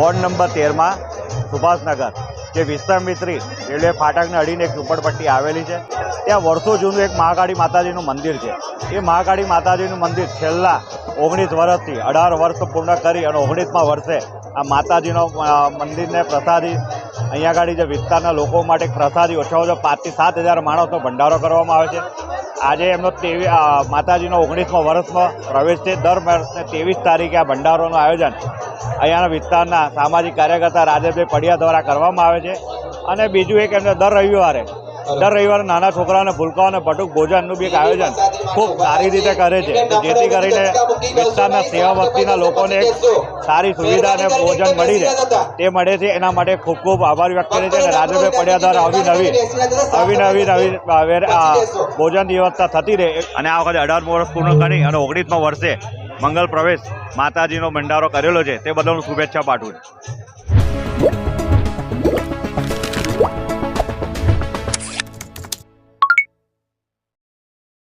Ward number તેરમાં સુભાષનગર, જે Vishwamitri railway ફાટકને અડીને એક ઝૂંપડપટ્ટી આવેલી છે. ત્યાં વર્ષો જૂનું એક મહાકાળી માતાજીનું મંદિર છે. એ મહાકાળી માતાજીનું મંદિર છેલ્લા ઓગણીસ વર્ષથી અઢાર વર્ષ પૂર્ણ કરી અને ઓગણીસમાં વર્ષે આ માતાજીનો મંદિરને પ્રસાદી અહીંયા આગળ જે વિસ્તારના લોકો માટે પ્રસાદી ઓછા ઓછા પાંચથી સાત હજાર માણસનો ભંડારો કરવામાં આવે છે. આજે એમનો તેવી માતાજીનો ઓગણીસમો વર્ષનો પ્રવેશ છે. દર વર્ષે ત્રેવીસ તારીખે આ ભંડારોનું આયોજન અહીંયાના વિસ્તારના સામાજિક કાર્યકર્તા રાજેશભાઈ પડિયા દ્વારા કરવામાં આવે છે. અને બીજું એક એમને દર રવિવારે દર રવિવારે નાના છોકરાઓને ભૂલકાઓ અને ભટુક ભોજનનું બી એક આયોજન ખૂબ સારી રીતે કરે છે. જેથી કરીને વિસ્તારના સેવા વસ્તીના લોકોને એક સારી સુવિધા અને ભોજન મળી રહે. તે મળે છે. એના માટે ખૂબ ખૂબ આભાર વ્યક્ત કરે છે અને રાજેશભાઈ પડિયા દ્વારા અવિનવી નવી નવી આ ભોજનની વ્યવસ્થા થતી રહે. અને આ વખતે અઢાર વર્ષ પૂર્ણ કરી અને ઓગણીસમાં વર્ષે મંગલ પ્રવેશ માતાજીનો ભંડારો કરેલો છે. તે બદલ હું શુભેચ્છા પાઠવું છું.